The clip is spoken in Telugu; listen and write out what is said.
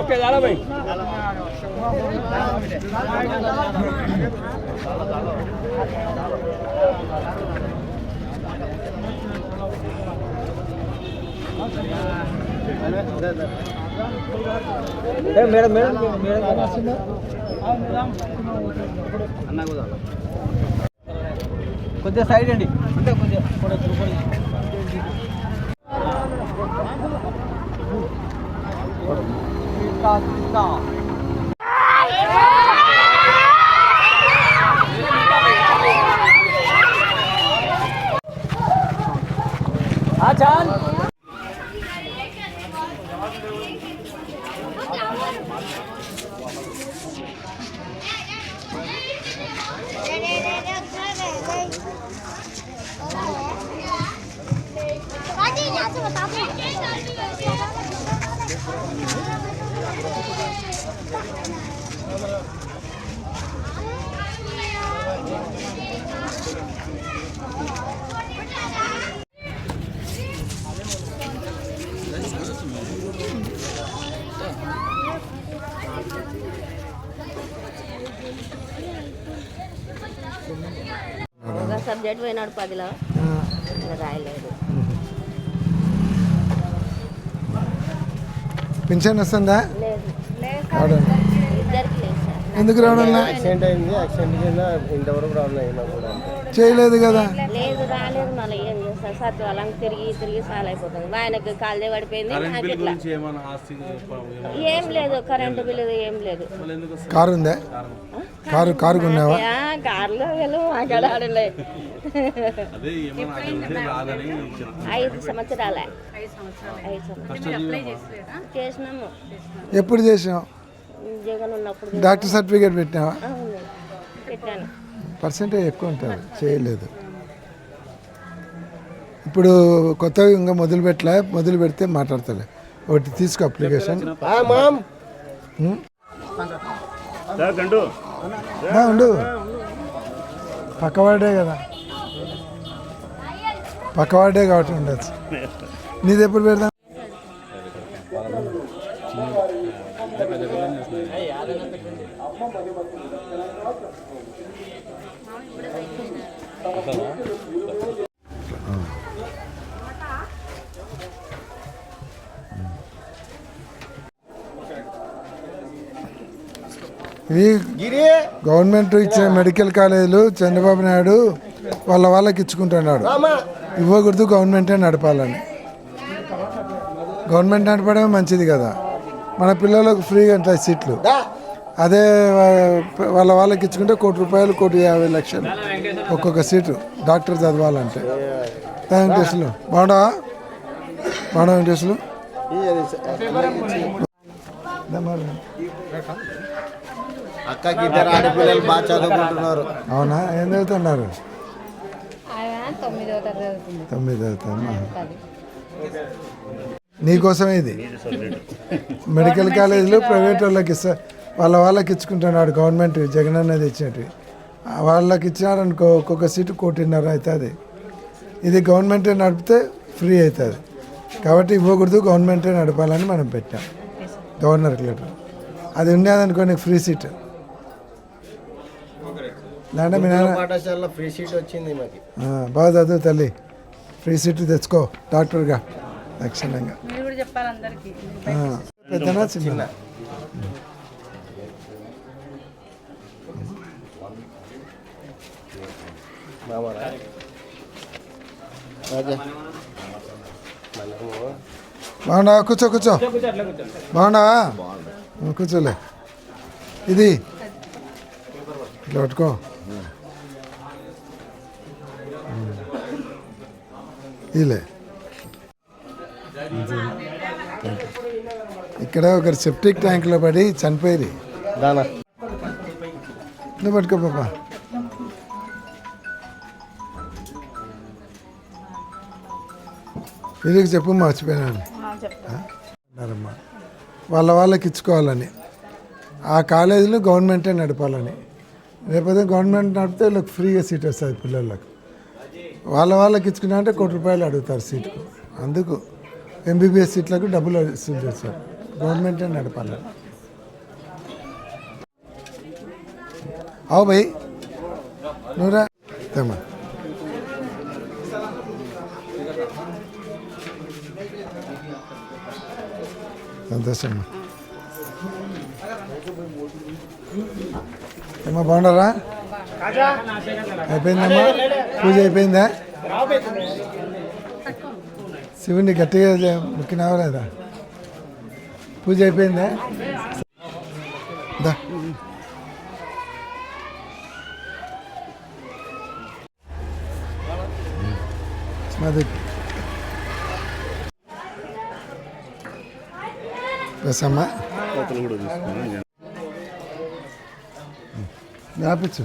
ओके जाला भाई। मेरा मेरा मेरा కొద్దిగా సైడ్ అండి. అంటే కొద్దిగా కూడా సబ్జెక్ట్ పోయినాడు పదిలో. రాయలేదు. పింఛన్ వస్తుందా? లేదు రావడం ఇద్దరికి లేదు సార్ ఎందుకు రావడం లే? యాక్సిడెంట్ అయింది. యాక్సిడెంట్ కింద ఇంతవరకు రావాలి అయినా కూడా చేయలేదు కదా? లేదు రాలేదు మళ్ళీ ఏం సత్వాలం తిరిగి తిరిగి సాల్ అయిపోతుంది. ఆయనకు కాళ్ళే పడిపోయింది నాకు ఇట్లా. ఏమైనా ఆస్తి ఏం లేదు కరెంటు బిల్లు ఏం లేదు. కారు ఉందా? కారు. కారు కొన్నావా? ఆ, కార్లో వెళ్ళు అక్కడ ఆడలే ఐదు సంవత్సరాలే. ఐదు సంవత్సరాలు. చేసినాము. ఎప్పుడు చేసావు జగన్ ఉన్నప్పుడు డాక్టర్ సర్టిఫికేట్ పెట్టినావా? అవును. పెట్టాను. పర్సెంటేజ్ ఎక్కువ ఉంటుంది చేయలేదు. ఇప్పుడు కొత్తగా ఇంకా మొదలు పెట్టలే మొదలు పెడితే మాట్లాడతలే. ఒకటి తీసుకో అప్లికేషన్. ఉం? ఉండు. పక్కవాడే కదా. పక్కవాడే కాబట్టి ఉండొచ్చు. నీది ఎప్పుడు పెడదాం? ఇది గవర్నమెంట్ ఇచ్చిన మెడికల్ కాలేజీలు చంద్రబాబు నాయుడు వాళ్ళ వాళ్ళకి ఇచ్చుకుంటున్నాడు. ఇవ్వకూడదు గవర్నమెంటే నడపాలని. గవర్నమెంట్ నడపడమే మంచిది కదా. మన పిల్లలకు ఫ్రీగా ఉంటాయి సీట్లు. అదే వాళ్ళ వాళ్ళకి ఇచ్చుకుంటే కోటి రూపాయలు కోటి యాభై లక్షలు. ఒక్కొక్క సీటు. డాక్టర్ చదవాలంటే. దా వెంకటేశ్వరు బాగుండవా బాగుండవా వెంకటేశ్వరు దా మరి. అక్కకి ఇద్దరు ఆడపిల్లలు బాగా చదువుకుంటున్నారు. అవునా? ఏం చదువుతున్నారు? తొమ్మిదో తరగతి తొమ్మిది చదువుతామా నీకోసమే ఇది? మెడికల్ కాలేజీలు ప్రైవేట్ వాళ్ళకి ఇస్తా. వాళ్ళ వాళ్ళకి ఇచ్చుకుంటున్నాడు గవర్నమెంట్ జగన్ అనేది ఇచ్చినట్టు. వాళ్ళకి ఇచ్చినారనుకో ఒక్కొక్క సీటు కోటిన్నర అవుతుంది ఇది గవర్నమెంటే నడిపితే ఫ్రీ అవుతుంది కాబట్టి ఇవ్వకూడదు గవర్నమెంటే నడపాలని మనం పెట్టాం. గవర్నర్కి లెటర్. అది ఉండేదనుకో నీకు ఫ్రీ సీట్. లేదంటే మీ నాన్న. ఫ్రీ సీట్ వచ్చింది బాగా చదువు తల్లి. ఫ్రీ సీట్ తెచ్చుకో డాక్టర్గా. లక్షణంగా పెద్దనా చిన్న. మామరా రాజా. బాగున్నావా? కూర్చో కూర్చో. బాగున్నావా? ఆ, కూర్చోలే. ఇది. ఇట్లా పట్టుకో. ఇలే. ఇక్కడ ఒకరు సెప్టిక్ ట్యాంక్లో పడి చనిపోయి దానా. నువ్వు పట్టుకో పాపా వీరికి చెప్పు మర్చిపోయినాను. అన్నారమ్మా. వాళ్ళ వాళ్ళకి ఇచ్చుకోవాలని. ఆ కాలేజీలో గవర్నమెంటే నడపాలని. లేకపోతే గవర్నమెంట్ నడిపితే వీళ్ళకి ఫ్రీగా సీట్ వస్తుంది పిల్లలకు. వాళ్ళ వాళ్ళకి ఇచ్చుకున్నా అంటే కోటి రూపాయలు అడుగుతారు సీటుకు. అందుకు ఎంబీబీఎస్ సీట్లకు డబ్బులు వసూలు చేస్తారు గవర్నమెంటే నడపాలి అవు భయ్ నువ్వురా తెమ్మా సంతోషమ్మా ఏమో బాగున్నారా? అయిపోయిందమ్మా? పూజ అయిపోయిందా? శివుని గట్టిగా ముక్కినావా లేదా పూజ అయిపోయిందా? దా. అది కోతలు కూడా తీసుకున్నాను. వ్యాపించు